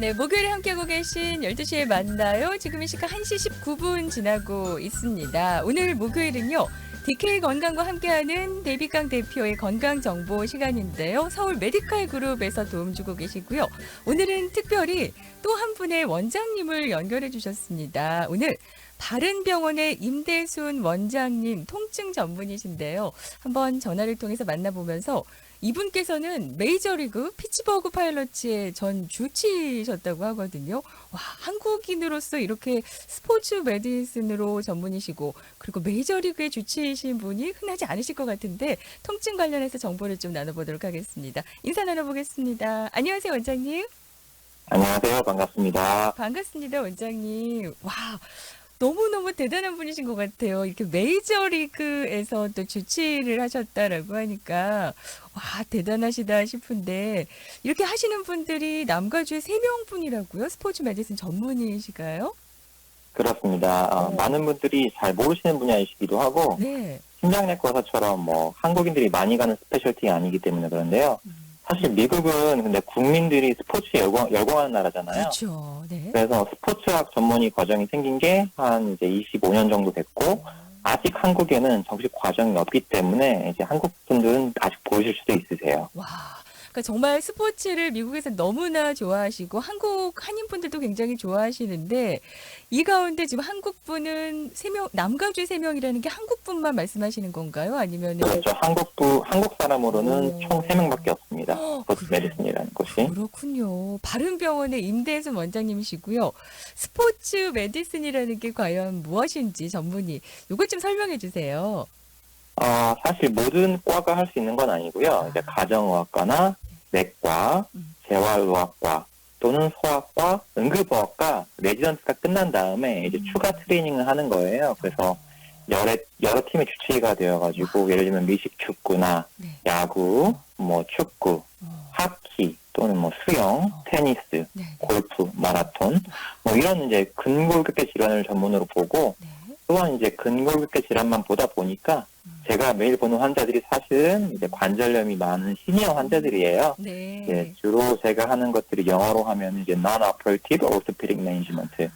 네, 목요일에 함께하고 계신 12시에 만나요. 지금 이 시각 1시 19분 지나고 있습니다. 오늘 목요일은요. DK 건강과 함께하는 데이비강 대표의 건강 정보 시간인데요. 서울 메디칼 그룹에서 도움 주고 계시고요. 오늘은 특별히 또 한 분의 원장님을 연결해 주셨습니다. 오늘 바른병원의 임대순 원장님 통증 전문이신데요. 한번 전화를 통해서 만나보면서 이분께서는 메이저리그 피츠버그 파일럿츠의 전 주치셨다고 하거든요. 와, 한국인으로서 이렇게 스포츠 메디슨으로 전문이시고 그리고 메이저리그의 주치이신 분이 흔하지 않으실 것 같은데 통증 관련해서 정보를 좀 나눠보도록 하겠습니다. 인사 나눠보겠습니다. 안녕하세요, 원장님. 안녕하세요. 반갑습니다. 반갑습니다, 원장님. 와, 너무너무 대단한 분이신 것 같아요. 이렇게 메이저리그에서 또 주치를 하셨다라고 하니까, 와, 대단하시다 싶은데, 이렇게 하시는 분들이 남가주의 세 명뿐이라고요? 스포츠 메디슨 전문의이시가요? 그렇습니다. 어, 어. 많은 분들이 잘 모르시는 분야이시기도 하고 네. 심장내과사처럼 뭐 한국인들이 많이 가는 스페셜티가 아니기 때문에 그런데요. 음, 사실 미국은 근데 국민들이 스포츠에 열광, 열광하는 나라잖아요. 그렇죠. 네. 그래서 스포츠학 전문의 과정이 생긴 게 한 이제 25년 정도 됐고 아직 한국에는 정식 과정이 없기 때문에 이제 한국 분들은 아직 보실 수도 있으세요. 와. 그러니까 정말 스포츠를 미국에서 너무나 좋아하시고 한국 한인분들도 굉장히 좋아하시는데 이 가운데 지금 한국분은 세명 남가주의 세 명이라는 게 한국분만 말씀하시는 건가요? 아니면은 그렇죠. 한국부 한국 사람으로는 오. 총 3명밖에 없습니다. 어, 스포츠 그래요? 메디슨이라는 곳이. 그렇군요. 바른병원의 임대순 원장님이시고요. 스포츠 메디슨이라는 게 과연 무엇인지 전문의 요걸 좀 설명해 주세요. 어, 사실 모든 과가 할 수 있는 건 아니고요. 이제 가정의학과나 내과, 음. 재활의학과 또는 소아과, 응급의학과 레지던트가 끝난 다음에 이제 음. 추가 트레이닝을 하는 거예요. 그래서 여러 여러 팀의 주치의가 되어가지고 예를 들면 미식축구나 네. 야구, 뭐 축구, 어, 하키 또는 뭐 수영, 테니스, 네. 네. 골프, 마라톤 뭐 이런 이제 근골격계 질환을 전문으로 보고 네. 또한 이제 근골격계 질환만 보다 보니까 음. 제가 매일 보는 환자들이 사실은 이제 관절염이 많은 시니어 환자들이에요. 네. 예, 주로 제가 하는 것들이 영어로 하면 이제 non-operative orthopedic management, 네.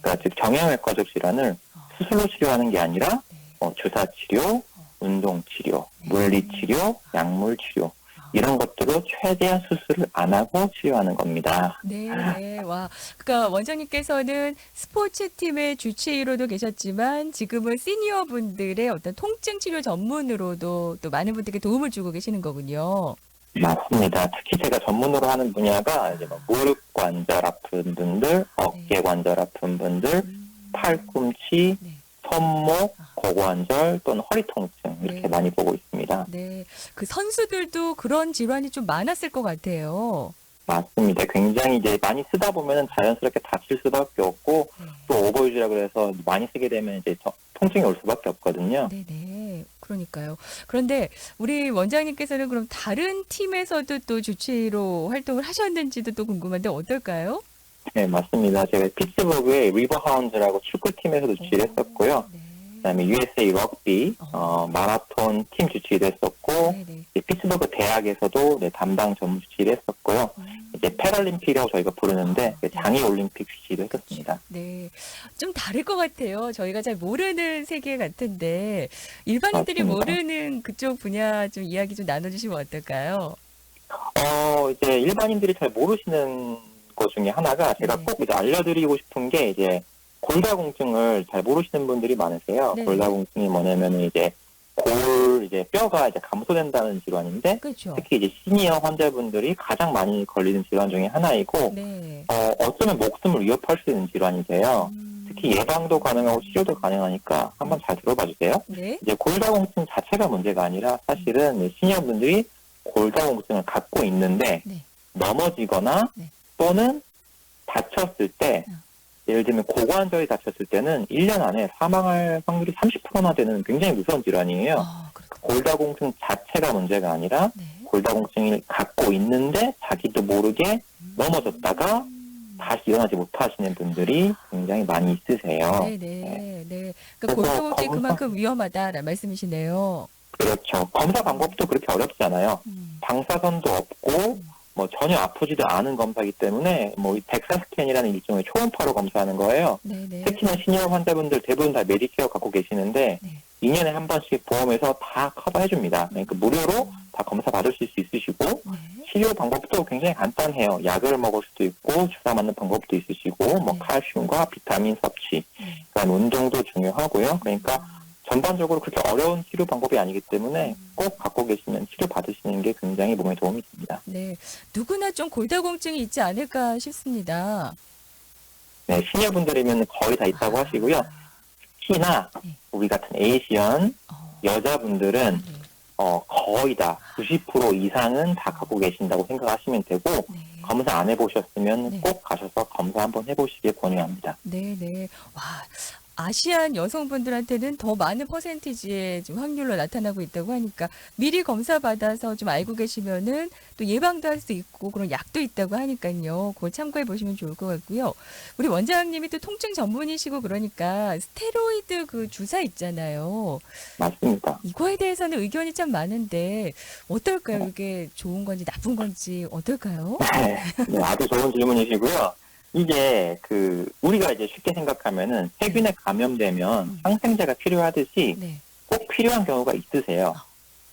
그러니까 즉 정형외과적 질환을 어, 수술로 치료하는 게 아니라 네. 어, 주사 치료, 운동 치료, 네. 물리 치료, 약물 치료 어. 이런 것들로 최대한 수술을 안 하고 치료하는 겁니다. 네, 네. 와. 그러니까 원장님께서는 스포츠 팀의 주치의로도 계셨지만 지금은 시니어 분들의 어떤 통증 치료 전문으로도 또 많은 분들께 도움을 주고 계시는 거군요. 맞습니다. 특히 제가 전문으로 하는 분야가 이제 뭐 무릎 관절 아픈 분들, 어깨 관절 아픈 분들, 음. 팔꿈치, 네. 손목, 고관절 또는 허리 통증 이렇게 네. 많이 보고 있습니다. 네. 그 선수들도 그런 질환이 좀 많았을 것 같아요. 맞습니다. 굉장히 이제 많이 쓰다 보면은 자연스럽게 다칠 수밖에 없고 네. 또 오버유즈라 그래서 많이 쓰게 되면 이제 저- 통증이 올 수밖에 없거든요. 네네. 그러니까요. 그런데 우리 원장님께서는 그럼 다른 팀에서도 또 주치의로 활동을 하셨는지도 또 궁금한데 어떨까요? 네, 맞습니다. 제가 피츠버그의 리버하운즈라고 축구팀에서도 주치를 했었고요. 네. 그다음에 USA 럭비 어, 마라톤 팀 주치도 했었고 피츠버그 대학에서도 네, 담당 전문 주치를 했었고요. 음, 이제 패럴림픽이라고 저희가 부르는데 그 장애 올림픽 주치도 했었습니다. 네. 좀 다를 것 같아요. 저희가 잘 모르는 세계 같은데 일반인들이 맞습니다. 모르는 그쪽 분야 좀 이야기 좀 나눠주시면 어떨까요? 어, 이제 일반인들이 잘 모르시는 것 중에 하나가 제가 네. 꼭 이제 알려드리고 싶은 게 이제 골다공증을 잘 모르시는 분들이 많으세요. 네. 골다공증이 뭐냐면은 이제 골 이제 뼈가 이제 감소된다는 질환인데 그렇죠. 특히 이제 시니어 환자분들이 가장 많이 걸리는 질환 중에 하나이고 네. 어, 어쩌면 목숨을 위협할 수 있는 질환이세요. 음, 특히 예방도 가능하고 치료도 가능하니까 한번 잘 들어봐 주세요. 네. 이제 골다공증 자체가 문제가 아니라 사실은 시니어분들이 골다공증을 갖고 있는데 네. 넘어지거나 네. 또는 다쳤을 때 어. 예를 들면 고관절이 다쳤을 때는 1년 안에 사망할 확률이 30%나 되는 굉장히 무서운 질환이에요. 아. 골다공증 자체가 문제가 아니라 네. 골다공증을 갖고 있는데 자기도 모르게 넘어졌다가 음. 다시 일어나지 못하시는 분들이 굉장히 많이 있으세요. 네네. 네. 그러니까 그래서 골다공증이 검사- 그만큼 위험하다라는 말씀이시네요. 그렇죠. 검사 방법도 그렇게 어렵지 않아요. 음. 방사선도 없고 뭐 전혀 아프지도 않은 검사이기 때문에 뭐이 덱사 스캔이라는 일종의 초음파로 검사하는 거예요. 네네. 특히나 시니어 환자분들 대부분 다 메디케어 갖고 계시는데 네. 2년에 한 번씩 보험에서 다 커버해 줍니다. 그러니까 무료로 다 검사 받으실 수 있으시고 네. 치료 방법도 굉장히 간단해요. 약을 먹을 수도 있고 주사 맞는 방법도 있으시고 뭐 네. 칼슘과 비타민 섭취, 네. 그다음 운동도 중요하고요. 그러니까 전반적으로 그렇게 어려운 치료 방법이 아니기 때문에 꼭 갖고 계시면 치료 받으시는 게 굉장히 몸에 도움이 됩니다. 네. 누구나 좀 골다공증이 있지 않을까 싶습니다. 네, 시니어분들이면 거의 다 있다고 하시고요. 특히나 네. 우리 같은 에이시언 어, 여자분들은 네. 어, 거의 다 90% 이상은 다 갖고 계신다고 생각하시면 되고 네. 검사 안 해보셨으면 네. 꼭 가셔서 검사 한번 해보시길 권유합니다. 네, 네. 와, 아시안 여성분들한테는 더 많은 퍼센티지의 좀 확률로 나타나고 있다고 하니까 미리 검사 받아서 좀 알고 계시면은 또 예방도 할 수 있고 그런 약도 있다고 하니까요. 그거 참고해 보시면 좋을 것 같고요. 우리 원장님이 또 통증 전문이시고 그러니까 스테로이드 그 주사 있잖아요. 맞습니다. 이거에 대해서는 의견이 참 많은데 어떨까요? 이게 좋은 건지 나쁜 건지 어떨까요? 네, 네, 아주 좋은 질문이시고요. 이게 그 우리가 이제 쉽게 생각하면은 세균에 감염되면 음. 항생제가 필요하듯이 네. 꼭 필요한 경우가 있으세요. 아,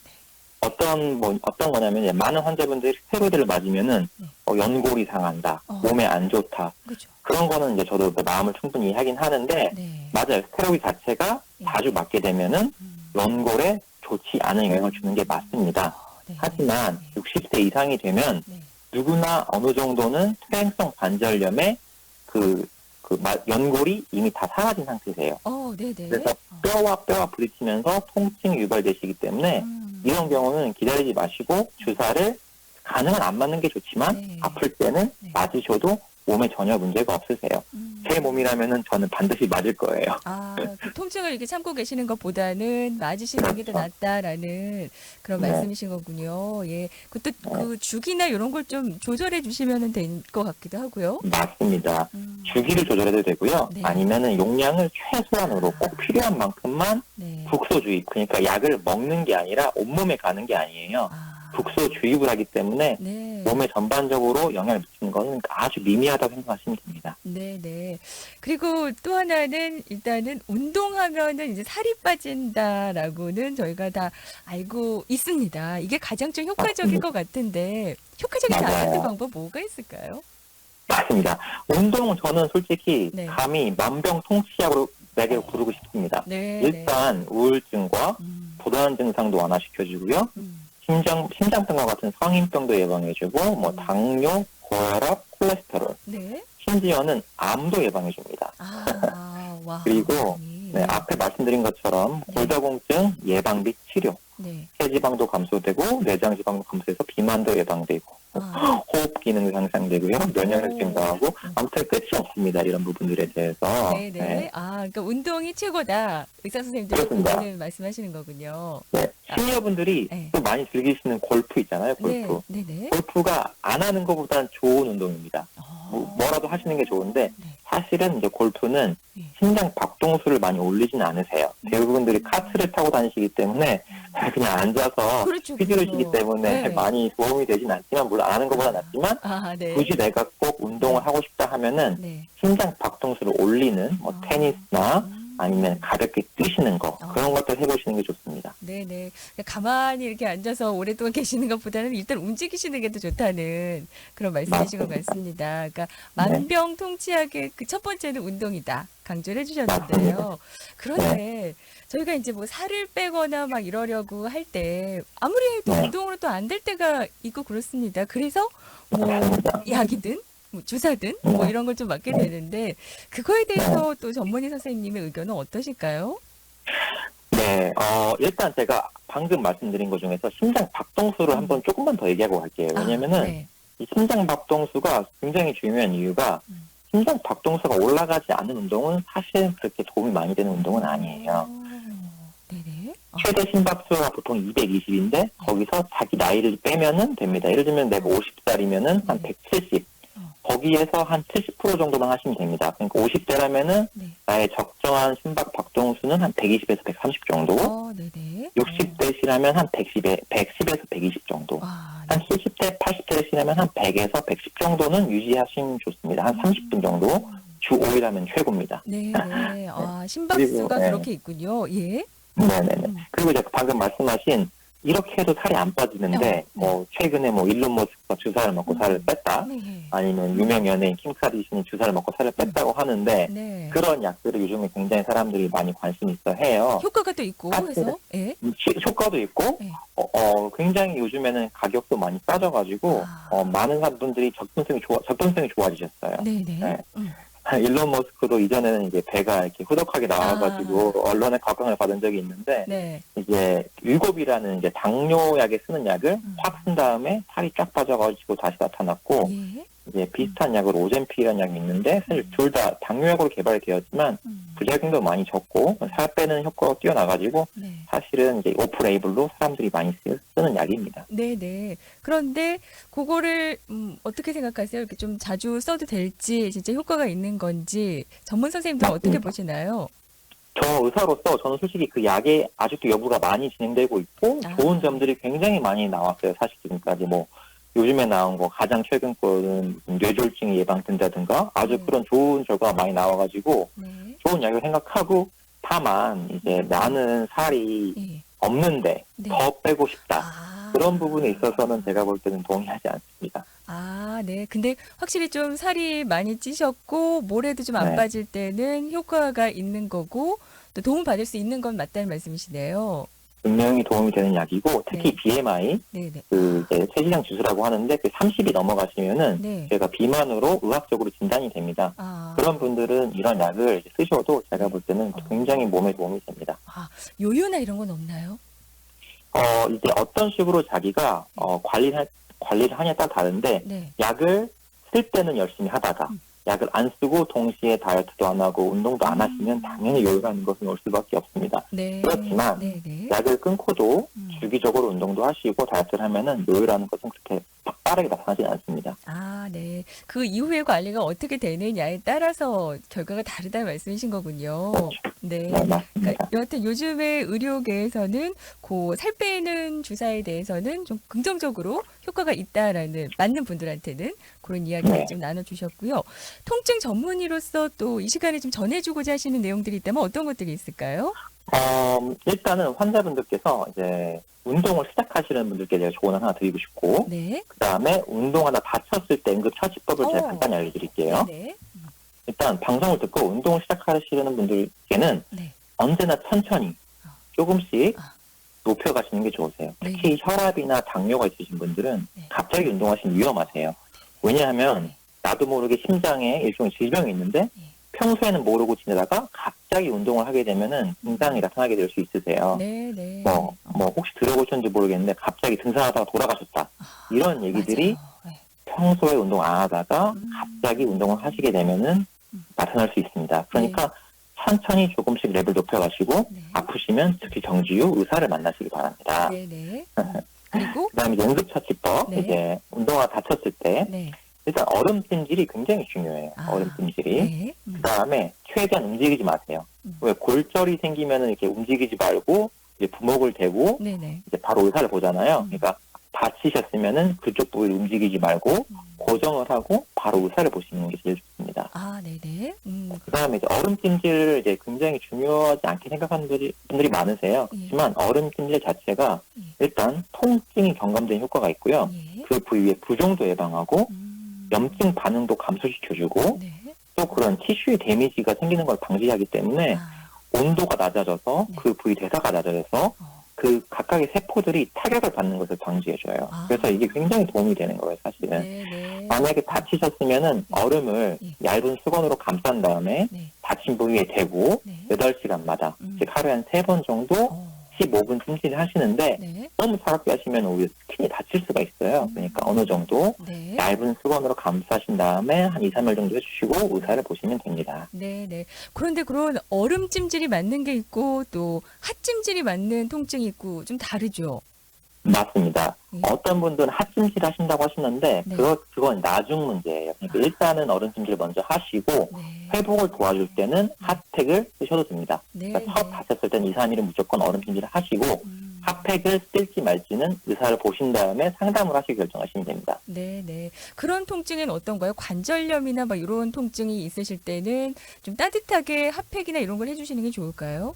네. 어떤 뭐 어떤 거냐면 이제 많은 환자분들이 스테로이드를 맞으면은 네. 어, 연골이 상한다, 어. 몸에 안 좋다 그렇죠. 그런 거는 이제 저도 그 마음을 충분히 이해하긴 하는데 네. 맞아요. 스테로이드 자체가 네. 자주 맞게 되면은 음. 연골에 좋지 않은 영향을 주는 게 맞습니다. 어, 네. 하지만 네. 60세 이상이 되면 네. 누구나 어느 정도는 퇴행성 관절염의 그, 그 마- 연골이 이미 다 사라진 상태세요. 어, 네, 네. 그래서 뼈와 뼈와 부딪히면서 통증이 유발되시기 때문에 음. 이런 경우는 기다리지 마시고 주사를 가능한 안 맞는 게 좋지만 네. 아플 때는 네. 맞으셔도 몸에 전혀 문제가 없으세요. 음. 제 몸이라면은 저는 반드시 맞을 거예요. 아, 그 통증을 이렇게 참고 계시는 것보다는 맞으시는 게더 그렇죠. 낫다라는 그런 네. 말씀이신 거군요. 예. 그것도 네. 그 죽이나 이런 걸 좀 조절해 주시면 될것 같기도 하고요. 맞습니다. 음. 주기를 조절해도 되고요. 네. 아니면은 용량을 최소한으로 꼭 필요한 만큼만 네. 국소 주입, 그러니까 약을 먹는 게 아니라 온몸에 가는 게 아니에요. 아. 국소 주입을 하기 때문에 네. 몸에 전반적으로 영향을 미치는 것은 아주 미미하다고 생각하시면 됩니다. 네, 네. 그리고 또 하나는 일단은 운동하면은 이제 살이 빠진다라고는 저희가 다 알고 있습니다. 이게 가장 좀 효과적일 것 같은데 맞아요. 않은 방법 뭐가 있을까요? 맞습니다. 운동은 저는 솔직히 네. 감히 만병통치약으로 내게 부르고 싶습니다. 네. 일단 우울증과 네. 음, 불안 증상도 완화시켜주고요. 음. 심장, 심장병과 같은 성인병도 예방해주고, 뭐, 음. 당뇨, 고혈압, 콜레스테롤, 네. 심지어는 암도 예방해줍니다. 아, 와. 그리고, 네. 네, 앞에 말씀드린 것처럼 네. 골다공증 예방 및 치료, 네. 체지방도 감소되고, 내장지방도 감소해서 비만도 예방되고, 아, 호흡 기능도 향상되고요, 면역력 오. 증가하고, 아무튼 끝이 없습니다. 이런 부분들에 대해서. 네, 네. 아, 그러니까 운동이 최고다. 의사 선생님들 그렇습니다. 말씀하시는 거군요. 네. 시니어분들이 네. 또 많이 즐기시는 골프 있잖아요, 네, 골프. 네, 네. 골프가 안 하는 것보다는 좋은 운동입니다. 어. 뭐, 뭐라도 하시는 게 좋은데 네. 사실은 이제 골프는 네. 심장 박동수를 많이 올리진 않으세요. 음. 대부분들이 카트를 타고 다니시기 때문에 그냥 앉아서 그렇죠. 휘두르시기 그렇죠. 때문에 네. 많이 도움이 되진 않지만 물론 안 하는 것보다 낫지만 아, 네. 굳이 내가 꼭 운동을 하고 싶다 하면은 네. 심장 박동수를 올리는 뭐 아. 테니스나 음. 아니면 가볍게 뛰시는 거 아. 그런 것들 해보시는 게 좋습니다. 네네. 가만히 이렇게 앉아서 오랫동안 계시는 것보다는 일단 움직이시는 게 더 좋다는 그런 말씀이신 것. 같습니다. 그러니까 네. 만병통치약의 그 첫 번째는 운동이다. 강조를 해주셨는데요. 그런데 저희가 이제 뭐 살을 빼거나 막 이러려고 할 때 아무리 해도 네. 운동으로 또 안 될 때가 있고 그렇습니다. 그래서 뭐. 약이든 뭐 주사든 뭐 네. 이런 걸 좀 맞게 되는데 그거에 대해서 또 전문의 선생님의 의견은 어떠실까요? 네, 어, 일단 제가 방금 말씀드린 것 중에서 심장 박동수를 음. 한번 조금만 더 얘기하고 갈게요. 왜냐면은 아, 네. 이 심장 박동수가 굉장히 중요한 이유가 음. 심장 박동수가 올라가지 않는 운동은 사실 그렇게 도움이 많이 되는 운동은 아니에요. 어, 네네. 어, 최대 심박수가 보통 220인데 거기서 자기 나이를 빼면은 됩니다. 예를 들면 내가 50살이면은 한 네. 170. 어. 거기에서 한 70% 정도만 하시면 됩니다. 그러니까 50대라면은 네. 나의 적정한 심박 박동수는 한 120에서 130 정도. 어, 네네. 60대시라면 한 110에 110에서 120 정도. 아, 한 70대, 80대시라면 한 100에서 110 정도는 유지하시면 좋습니다. 한 30분 정도 주 5일 하면 최고입니다. 네, 네. 아, 심박수가 그리고, 네. 그렇게 있군요. 예. 네네네. 음. 그리고 이제 방금 말씀하신 이렇게 해도 살이 안 빠지는데 네. 뭐 최근에 뭐 일론 머스크가 주사를 먹고 살을 뺐다 네. 아니면 유명 연예인 킴 카디신이 주사를 먹고 살을 뺐다고 하는데 네. 그런 약들을 요즘에 굉장히 사람들이 많이 관심 있어 해요. 효과가 또 있고 아, 해서 예. 음, 시- 효과도 있고 네. 어, 어, 굉장히 요즘에는 가격도 많이 싸져가지고 아. 어, 많은 분들이 접근성이 좋아 접근성이 좋아지셨어요. 네, 네. 네. 음. 일론 머스크도 이전에는 이제 배가 이렇게 후덕하게 나와가지고 언론의 각광을 받은 적이 있는데 네. 이제 율곡이라는 이제 당뇨약에 쓰는 약을 음. 확쓴 다음에 살이 쫙 빠져가지고 다시 나타났고 예. 이제 비슷한 약으로 오젠피라는 약이 있는데 사실 둘 다 당뇨약으로 개발이 되었지만 음. 부작용도 많이 적고 살 빼는 효과가 뛰어나가지고 네. 사실은 이제 오프 레이블로 사람들이 많이 쓰, 쓰는 약입니다. 네, 네. 그런데 그거를 음, 어떻게 생각하세요? 이렇게 좀 자주 써도 될지, 진짜 효과가 있는 건지 전문 선생님들 은 어떻게 맞습니다. 보시나요? 저 의사로서 저는 솔직히 그 약에 아직도 여부가 많이 진행되고 있고 아. 좋은 점들이 굉장히 많이 나왔어요. 사실 지금까지 뭐 요즘에 나온 거 가장 최근 거는 뇌졸중 예방된다든가 아주 네. 그런 좋은 결과가 많이 나와가지고 네. 좋은 약을 생각하고 다만 이제 나는 살이 예. 없는데 네. 더 빼고 싶다 아. 그런 부분에 있어서는 제가 볼 때는 동의하지 않습니다. 아, 네. 근데 확실히 좀 살이 많이 찌셨고 모래도 좀안 네. 빠질 때는 효과가 있는 거고 또 도움 받을 수 있는 건 맞다는 말씀이시네요. 분명히 도움이 되는 약이고 특히 네. BMI 네, 네. 그 이제 체지방 지수라고 하는데 그 30이 넘어가시면은 네. 제가 비만으로 의학적으로 진단이 됩니다. 아. 그런 분들은 이런 약을 쓰셔도 제가 볼 때는 어. 굉장히 몸에 도움이 됩니다. 요요나 이런 건 없나요? 어, 이제 어떤 식으로 자기가 어, 관리를, 관리를 하냐에 따라 다른데 네. 약을 쓸 때는 열심히 하다가 음. 약을 안 쓰고 동시에 다이어트도 안 하고 운동도 안 음. 하시면 당연히 요요가 있는 것은 올 수밖에 없습니다. 네. 그렇지만 네, 네. 약을 끊고도 음. 주기적으로 운동도 하시고 다이어트를 하면은 요요라는 것은 그렇게 빠- 빠르게 나타나지 않습니다. 아, 네. 그 이후의 관리가 어떻게 되느냐에 따라서 결과가 다르다는 말씀이신 거군요. 네. 네, 맞습니다. 그러니까 여하튼 요즘의 의료계에서는 그 살 빼는 주사에 대해서는 좀 긍정적으로 효과가 있다라는 맞는 분들한테는 그런 이야기를 네. 좀 나눠주셨고요. 통증 전문의로서 또 이 시간에 좀 전해주고자 하시는 내용들이 있다면 어떤 것들이 있을까요? 어, 일단은 환자분들께서 이제 운동을 시작하시는 분들께 제가 조언을 하나 드리고 싶고 네. 그 다음에 운동하다 다쳤을 때 응급 처치법을 제가 어. 간단히 알려드릴게요. 네. 일단 방송을 듣고 운동을 시작하시는 분들께는 네. 언제나 천천히 어. 조금씩 아. 높여가시는 게 좋으세요. 네. 특히 혈압이나 당뇨가 있으신 분들은 네. 갑자기 운동하시면 위험하세요. 왜냐하면 네. 나도 모르게 심장에 일종의 질병이 있는데 네. 평소에는 모르고 지내다가 갑자기 운동을 하게 되면은 증상이 나타나게 될 수 있으세요. 네, 네. 뭐, 뭐 혹시 들어보셨는지 모르겠는데 갑자기 등산하다가 돌아가셨다. 아, 이런 얘기들이 맞아요. 네. 평소에 운동 안 하다가 음. 갑자기 운동을 하시게 되면은 음. 나타날 수 있습니다. 그러니까 천천히 조금씩 랩을 높여가시고 네. 아프시면 특히 정지후 의사를 만나시기 바랍니다. 네, 네. 그리고 그다음에 이제 응급처치법 네. 이제 운동화 다쳤을 때 네. 일단 얼음 찜질이 굉장히 중요해요. 아, 얼음 찜질이. 네. 음. 그다음에 최대한 움직이지 마세요. 음. 왜 골절이 생기면은 이렇게 움직이지 말고 이제 부목을 대고 네, 네. 이제 바로 의사를 보잖아요. 음. 그러니까 다치셨으면은 그쪽 부위를 움직이지 말고 음. 고정을 하고 바로 의사를 보시는 게 제일 좋습니다. 아, 네, 네. 음. 그 다음에 이제 얼음 찜질을 이제 굉장히 중요하지 않게 생각하는 분들이, 분들이 많으세요. 예. 하지만 얼음 찜질 자체가 예. 일단 통증이 경감되는 효과가 있고요. 예. 그 부위의 부종도 예방하고 음. 염증 반응도 감소시켜주고 네. 또 그런 티슈의 데미지가 생기는 걸 방지하기 때문에 아, 온도가 낮아져서 네. 그 부위 대사가 낮아져서 어. 그 각각의 세포들이 타격을 받는 것을 방지해줘요. 아. 그래서 이게 굉장히 도움이 되는 거예요, 사실은. 네, 네. 만약에 다치셨으면은 네. 얼음을 예. 얇은 수건으로 감싼 다음에 네. 다친 부위에 대고 네. 8시간마다 음. 즉 하루에 한 3번 정도 어. 15분 찜질을 하시는데 네. 너무 차갑게 하시면 오히려 스킨이 다칠 수가 있어요. 음. 그러니까 어느 정도 네. 얇은 수건으로 감싸신 다음에 한 2, 3일 정도 해주시고 의사를 보시면 됩니다. 네, 네. 그런데 그런 얼음 찜질이 맞는 게 있고 또 핫찜질이 맞는 통증이 있고 좀 다르죠. 맞습니다. 예. 어떤 분들은 핫찜질 하신다고 하시는데 네. 그거 그건 나중 문제예요. 그러니까 아. 일단은 얼음찜질 먼저 하시고 네. 회복을 도와줄 때는 핫팩을 쓰셔도 됩니다. 네. 그러니까 처음 다쳤을 때는 2, 3일은 무조건 얼음찜질을 하시고 음. 핫팩을 쓸지 말지는 의사를 보신 다음에 상담을 하시고 결정하시면 됩니다. 네, 네. 그런 통증은 어떤가요? 관절염이나 막 이런 통증이 있으실 때는 좀 따뜻하게 핫팩이나 이런 걸 해주시는 게 좋을까요?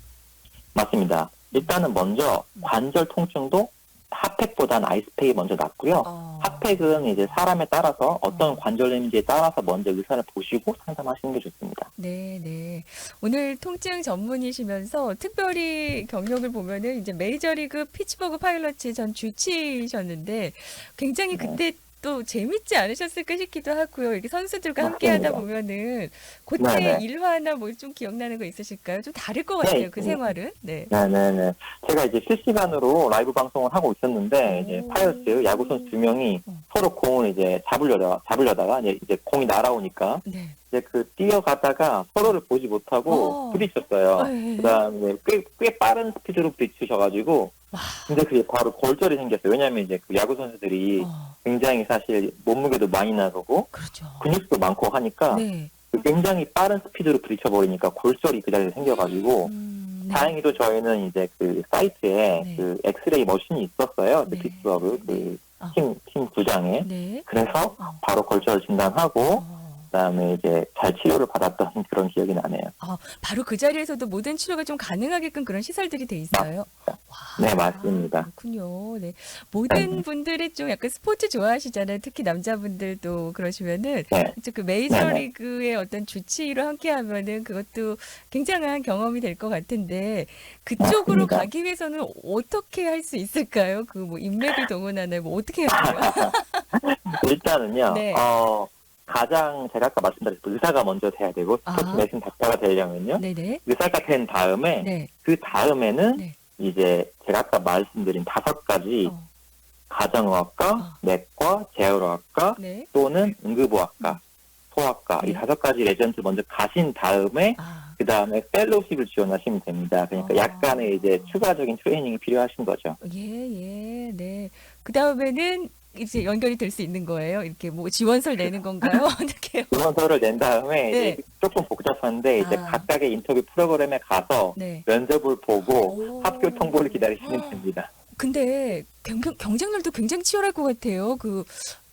맞습니다. 일단은 먼저 관절 통증도 핫팩보다는 아이스팩이 먼저 낫고요. 어. 핫팩은 이제 사람에 따라서 어떤 관절염인지에 따라서 먼저 의사를 보시고 상담하시는 게 좋습니다. 네, 네. 오늘 통증 전문이시면서 특별히 경력을 보면은 이제 메이저리그 피츠버그 파일럿의 전 주치셨는데 굉장히 네. 그때 또 재밌지 않으셨을까 싶기도 하고요. 이렇게 선수들과 함께 하다 맞습니다. 보면은 그때 네네. 일화나 뭐 좀 기억나는 거 있으실까요? 좀 다를 것 네, 같아요. 그 음. 생활은. 네. 네네네. 제가 이제 실시간으로 라이브 방송을 하고 있었는데, 이제 오. 파이어스 야구 선수 두 명이 어. 서로 공을 이제 잡으려다가, 잡으려다가, 이제, 이제 공이 날아오니까, 네. 이제 그 뛰어가다가 서로를 보지 못하고 어. 부딪혔어요. 네. 그 다음에 꽤, 꽤 빠른 스피드로 부딪히셔가지고, 와. 근데 그게 바로 골절이 생겼어요. 왜냐면 이제 그 야구 선수들이 어, 굉장히 사실 몸무게도 많이 나가고, 그렇죠. 근육도 많고 하니까, 네. 그 굉장히 빠른 스피드로 부딪혀버리니까 골절이 그 자리에 생겨가지고, 음, 네. 다행히도 저희는 이제 그 사이트에 네. 그 엑스레이 머신이 있었어요. 그 네. 피츠버그 그 아. 팀, 팀 구장에. 네. 그래서 어. 바로 골절 진단하고, 어. 그다음에 이제 잘 치료를 받았던 그런 기억이 나네요. 아, 바로 그 자리에서도 모든 치료가 좀 가능하게끔 그런 시설들이 돼 있어요. 와, 네, 맞습니다. 그렇군요. 네. 모든 네. 분들이 좀 약간 스포츠 좋아하시잖아요. 특히 남자분들도 그러시면은 네. 그 메이저리그의 어떤 주치의로 함께 하면은 그것도 굉장한 경험이 될 것 같은데 그쪽으로 맞습니다. 가기 위해서는 어떻게 할 수 있을까요? 그 뭐 인맥을 동원하나요? 뭐 어떻게 해야 돼요? 일단은요, 네. 어, 가장 제가 아까 말씀드렸듯이 의사가 먼저 돼야 되고, 스포츠 아. 메신 닥터가 되려면요, 네네. 의사가 된 다음에, 네. 그 다음에는 네. 이제 제가 아까 말씀드린 다섯 가지 어, 가정의학과, 어. 내과, 재활의학과, 네. 또는 응급의학과, 소아과 이 네. 다섯 가지 레전트 먼저 가신 다음에 아, 그 다음에 펠로십을 지원하시면 됩니다. 그러니까 아. 약간의 이제 추가적인 트레이닝이 필요하신 거죠. 예, 예, 네. 그 다음에는 이제 연결이 될 수 있는 거예요. 이렇게 뭐 지원서를 내는 건가요? 어떻게? 지원서를 낸 다음에 네. 이제 조금 복잡한데 이제 아. 각각의 인터뷰 프로그램에 가서 네. 면접을 보고 오. 합격 통보를 기다리시면 아. 됩니다. 근데 경, 경쟁률도 굉장히 치열할 것 같아요. 그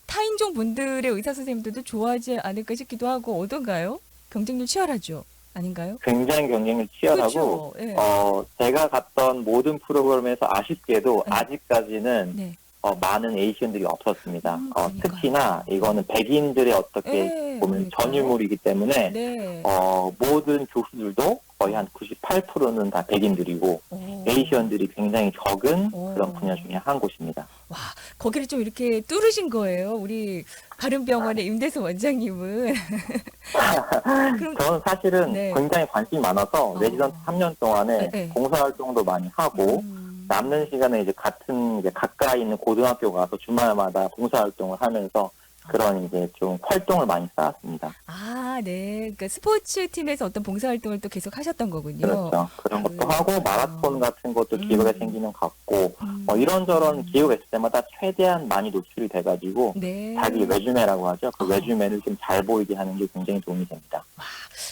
타인종 분들의 의사 선생님들도 좋아하지 않을까 싶기도 하고 어떤가요? 경쟁률 치열하죠. 아닌가요? 굉장히 경쟁률 치열하고 그렇죠. 예. 어 제가 갔던 모든 프로그램에서 아쉽게도 네. 아직까지는 네. 어, 많은 에이시언들이 없었습니다. 음, 어, 그러니까요. 특히나 이거는 백인들의 어떻게 예, 보면 그러니까요. 전유물이기 때문에 네. 어, 모든 교수들도 거의 한 98%는 다 백인들이고 오. 에이시언들이 굉장히 적은 오. 그런 분야 중에 한 곳입니다. 와, 거기를 좀 이렇게 뚫으신 거예요. 우리 바른병원의 임대수 원장님은. 그럼 저는 사실은 네. 굉장히 관심이 많아서 어. 레지던트 3년 동안에 네, 네. 봉사활동도 많이 하고 음, 남는 시간에 이제 같은 이제 가까이 있는 고등학교 가서 주말마다 봉사활동을 하면서 그런 이제 좀 활동을 많이 쌓았습니다. 아, 네. 그러니까 스포츠 팀에서 어떤 봉사활동을 또 계속 하셨던 거군요. 그렇죠. 그런 것도 그렇구나. 하고 마라톤 같은 것도 음. 기회가 생기는 것 같고 음. 뭐 이런저런 기회가 있을 때마다 최대한 많이 노출이 돼가지고 네. 자기 레주메라고 하죠. 그 어. 레주메를 좀 잘 보이게 하는 게 굉장히 도움이 됩니다.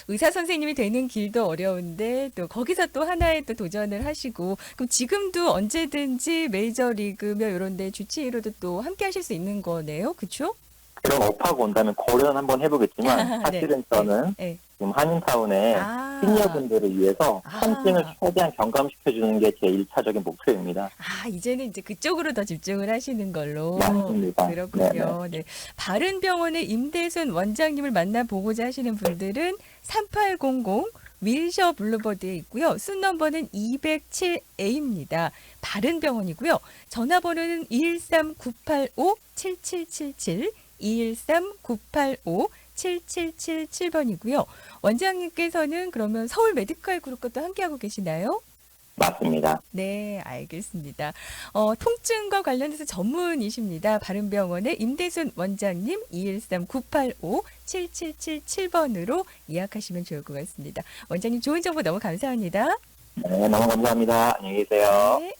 의사 선생님이 되는 길도 어려운데 또 거기서 또 하나의 또 도전을 하시고 그럼 지금도 언제든지 메이저 리그며 이런 데 주치의로도 또 함께 하실 수 있는 거네요. 그렇죠? 그런 업하고 온다면 고려는 한번 해보겠지만 사실은 저는 네. 지금 한인타운에 아. 시니어분들을 위해서 아. 통증을 최대한 경감시켜주는 게 제 1차적인 목표입니다. 아, 이제는 이제 그쪽으로 더 집중을 하시는 걸로. 맞습니다. 그렇군요. 네. 바른병원의 임대순 원장님을 만나보고자 하시는 분들은 3800 윌셔 블루버드에 있고요. 순 넘버는 207A입니다. 바른 병원이고요. 전화번호는 213-985-7777, 213-985-7777번이고요. 원장님께서는 그러면 서울 메디컬 그룹과 또 함께하고 계시나요? 맞습니다. 네, 알겠습니다. 어, 통증과 관련해서 전문이십니다. 바른병원의 임대순 원장님 213-985-7777번으로 예약하시면 좋을 것 같습니다. 원장님 좋은 정보 너무 감사합니다. 네, 너무 감사합니다. 안녕히 계세요. 네.